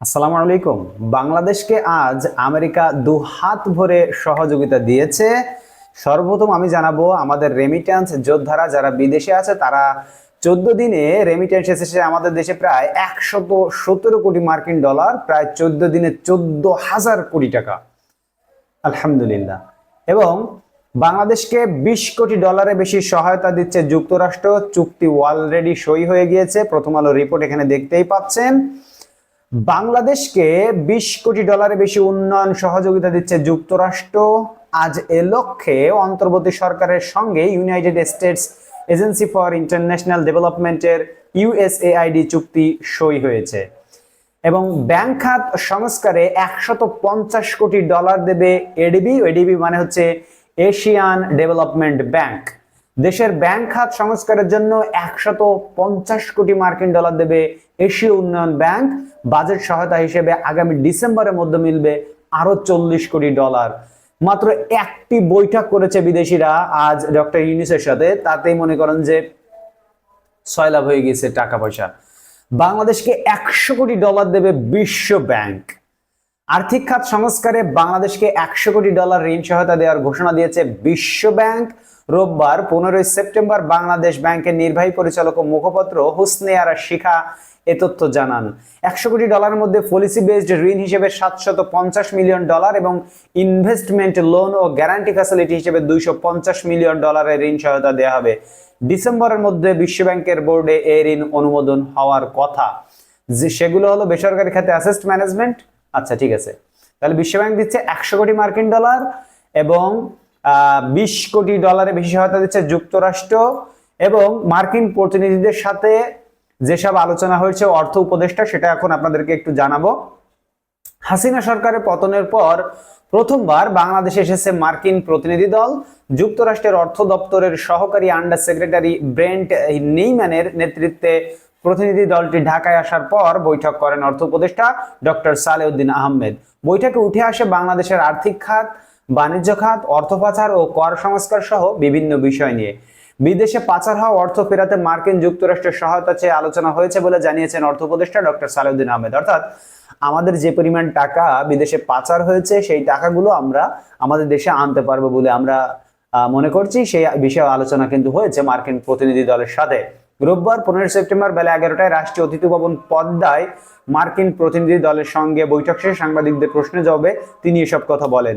আসসালামু আলাইকুম। বাংলাদেশকে আজ আমেরিকা দু হাত ভরে সহযোগিতা দিয়েছে। সর্বপ্রথম আমি জানাব আমাদের রেমিট্যান্স যোদ্ধারা যারা বিদেশে আছে, তারা চোদ্দ দিনে রেমিট্যান্স এসেছে আমাদের দেশে প্রায় একশত সতেরো কোটি মার্কিন ডলার, প্রায় চোদ্দ দিনে চোদ্দ হাজার কোটি টাকা। আলহামদুলিল্লাহ। এবং বাংলাদেশকে বিশ কোটি ডলারে বেশি সহায়তা দিচ্ছে যুক্তরাষ্ট্র, চুক্তি অলরেডি সই হয়ে গিয়েছে। প্রথম আলো রিপোর্ট এখানে দেখতেই পাচ্ছেন। বাংলাদেশকে বিশ কোটি ডলারের বেশি উন্নয়ন সহযোগিতা দিচ্ছে যুক্তরাষ্ট্র। আজ এ লক্ষ্যে অন্তর্বর্তী সরকারের সঙ্গে United States Agency for International ডেভেলপমেন্টের ইউএসএআইডি চুক্তি সই হয়েছে। এবং ব্যাংক খাত সংস্কারে একশত পঞ্চাশ কোটি ডলার দেবে এডিবি এডিবি মানে হচ্ছে এশিয়ান ডেভেলপমেন্ট ব্যাংক দেশের ব্যাংক খাত সংস্কারের জন্য একশত পঞ্চাশ কোটি মার্কিন ডলার দেবে এশীয় উন্নয়ন ব্যাংক। বাজেট সহায়তা হিসেবে আগামী ডিসেম্বরের মধ্যে মিলবে আরও চল্লিশ কোটি ডলার। মাত্র একটি বৈঠক করেছে বিদেশিরা আজ ডক্টর ইউনিসের সাথে। তাতেই মনে করেন যে সয়লাভ হয়ে গিয়েছে টাকা পয়সা। বাংলাদেশকে একশো কোটি ডলার দেবে বিশ্ব ব্যাংক। আর্থিক খাত সংস্কারে বাংলাদেশকে একশো কোটি ডলার ঋণ সহায়তা দেওয়ার ঘোষণা দিয়েছে বিশ্ব ব্যাংক রোববার পনেরোই সেপ্টেম্বর বাংলাদেশ ব্যাংকের নির্বাহী পরিচালক ও মুখপত্র হুসনে আরা শিখা এ তথ্য জানান। একশো কোটি ডলারের মধ্যে পলিসি বেসড ঋণ হিসেবে সাতশত পঞ্চাশ মিলিয়ন ডলার এবং ইনভেস্টমেন্ট লোন ও গ্যারান্টি ফ্যাসিলিটি হিসেবে দুইশো পঞ্চাশ মিলিয়ন ডলারের ঋণ সহায়তা দেওয়া হবে। ডিসেম্বরের মধ্যে বিশ্বব্যাংকের বোর্ডে এ ঋণ অনুমোদন হওয়ার কথা। যে সেগুলো হলো বেসরকারি খাতে অ্যাসেস্ট ম্যানেজমেন্ট আচ্ছা ঠিক আছে। তাহলে বিশ্বব্যাংক দিচ্ছে একশো কোটি মার্কিন ডলার এবং বিশ কোটি ডলারে বেশি সহায়তা দিচ্ছে যুক্তরাষ্ট্র এবং মার্কিন প্রতিনিধিদের সাথে যেসব আলোচনা হয়েছে, অর্থ উপদেষ্টা, সেটা এখন আপনাদেরকে একটু জানাব। হাসিনা সরকারের পতনের পর প্রথমবার বাংলাদেশে এসেছে মার্কিন প্রতিনিধি দল। যুক্তরাষ্ট্রের অর্থ দপ্তরের সহকারী আন্ডার সেক্রেটারি ব্রেন্ট নেইম্যানের নেতৃত্বে প্রতিনিধি দলটি ঢাকায় আসার পর বৈঠক করেন অর্থ উপদেষ্টা ডক্টর সালেউদ্দিন আহমেদ। বৈঠকে উঠে আসে বাংলাদেশের আর্থিক খাত, বাণিজ্য খাত, অর্থ পাচার ও কর সংস্কার সহ বিভিন্ন বিষয় নিয়ে। বিদেশে পাচার হওয়া অর্থ ফেরাতে মার্কিন যুক্তরাষ্ট্রের সহায়তা চেয়ে আলোচনা হয়েছে বলে জানিয়েছেন অর্থ উপদেষ্টা ডক্টর সালেউদ্দিন আহমেদ। অর্থাৎ আমাদের যে পরিমাণ টাকা বিদেশে পাচার হয়েছে, সেই টাকাগুলো আমরা আমাদের দেশে আনতে পারব বলে আমরা মনে করছি। সেই বিষয়ে আলোচনা কিন্তু হয়েছে মার্কিন প্রতিনিধি দলের সাথে। রোববার পনেরোই সেপ্টেম্বর বেলা এগারোটায় রাষ্ট্রীয় অতিথি ভবন পদ্মায় মার্কিন প্রতিনিধি দলের সঙ্গে বৈঠক শেষে সাংবাদিকদের প্রশ্নের জবাবে তিনি এসব কথা বলেন।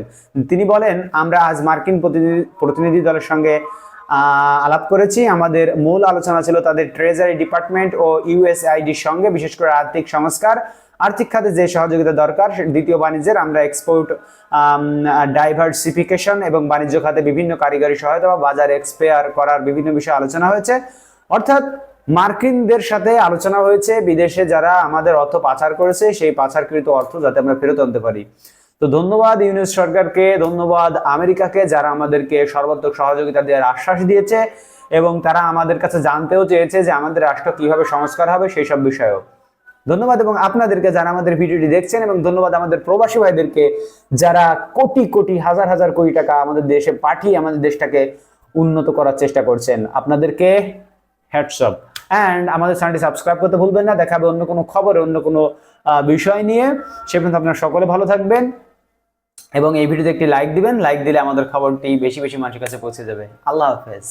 তিনি বলেন, আমরা আজ মার্কিন প্রতিনিধি প্রতিনিধি দলের সঙ্গে আলাপ করেছি। আমাদের মূল আলোচনা ছিল তাদের ট্রেজারি ডিপার্টমেন্ট ও ইউএসআইডির সঙ্গে, বিশেষ করে আর্থিক সংস্কার। আর্থিক খাতে যে সহযোগিতা দরকার দ্বিতীয় বাণিজ্যের। আমরা এক্সপোর্ট ডাইভার্সিফিকেশন এবং বাণিজ্য খাতে বিভিন্ন কারিগরি সহায়তা বা বাজার এক্সপেয়ার করার বিভিন্ন বিষয়ে আলোচনা হয়েছে। অর্থাৎ মার্কিনদের সাথে আলোচনা হয়েছে, বিদেশে যারা আমাদের অর্থ পাচার করেছে, সেই পাচারকৃত অর্থ যাতে আমরা ফেরত আনতে পারি। তো ধন্যবাদ ইউনিস সরকারকে, ধন্যবাদ আমেরিকাকে যারা আমাদেরকে সর্বাত্মক সহযোগিতা দেওয়ার আশ্বাস দিয়েছে এবং তারা আমাদের কাছে জানতেও চেয়েছে যে আমাদের রাষ্ট্র কীভাবে সংস্কার হবে সেই সব বিষয়েও। ধন্যবাদ এবং আপনাদেরকে যারা আমাদের ভিডিওটি দেখছেন এবং ধন্যবাদ আমাদের প্রবাসী ভাইদেরকে যারা কোটি কোটি, হাজার হাজার কোটি টাকা আমাদের দেশে পাঠিয়ে আমাদের দেশটাকে উন্নত করার চেষ্টা করছেন। আপনাদেরকে হ্যাটসঅপ অ্যান্ড আমাদের চ্যানেলটি সাবস্ক্রাইব করতে ভুলবেন না। দেখাবে অন্য কোনো খবরে, অন্য কোনো বিষয় নিয়ে। সে পর্যন্ত আপনারা সকলে ভালো থাকবেন এবং এই ভিডিওতে একটি লাইক দিবেন। লাইক দিলে আমাদের খবরটি বেশি বেশি মানুষের কাছে পৌঁছে যাবে। আল্লাহ হাফেজ।